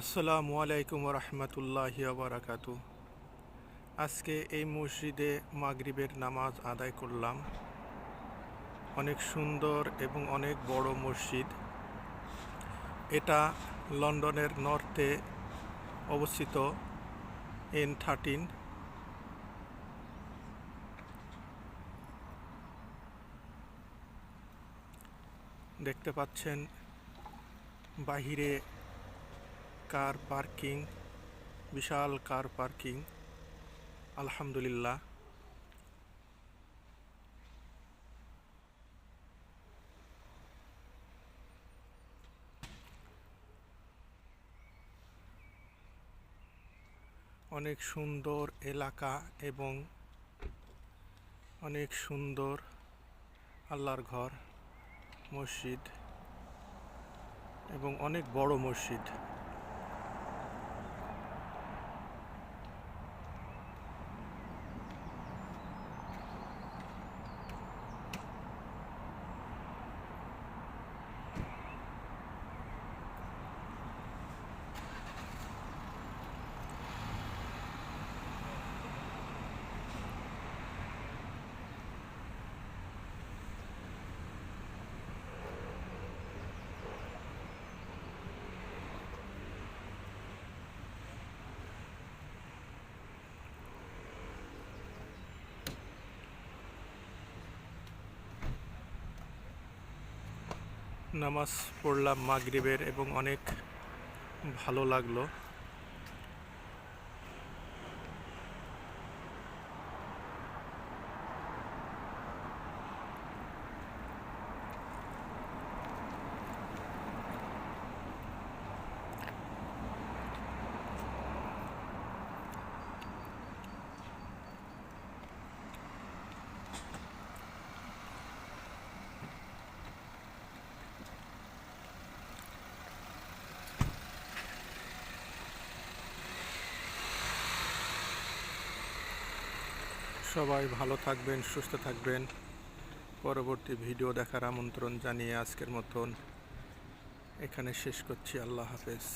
আসসালামু আলাইকুম রহমতুল্লাহি বারাকাতু আজকে এই মসজিদে মাগরিবের নামাজ আদায় করলাম। অনেক সুন্দর এবং অনেক বড় মসজিদ। এটা লন্ডনের নর্থে অবস্থিত এন থার্টিন। দেখতে পাচ্ছেন বাহিরে কার পার্কিং বিশাল কার পার্কিং আলহামদুলিল্লাহ। অনেক সুন্দর এলাকা এবং অনেক সুন্দর আল্লাহর ঘর, মসজিদ এবং অনেক বড় মসজিদ। নামাজ পড়লাম মাগরিবের এবং অনেক ভালো লাগল। সবাই ভালো থাকবেন, সুস্থ থাকবেন। পরবর্তী ভিডিও দেখার আমন্ত্রণ জানিয়ে আজকের মতন এখানে শেষ করছি। আল্লাহ হাফেজ।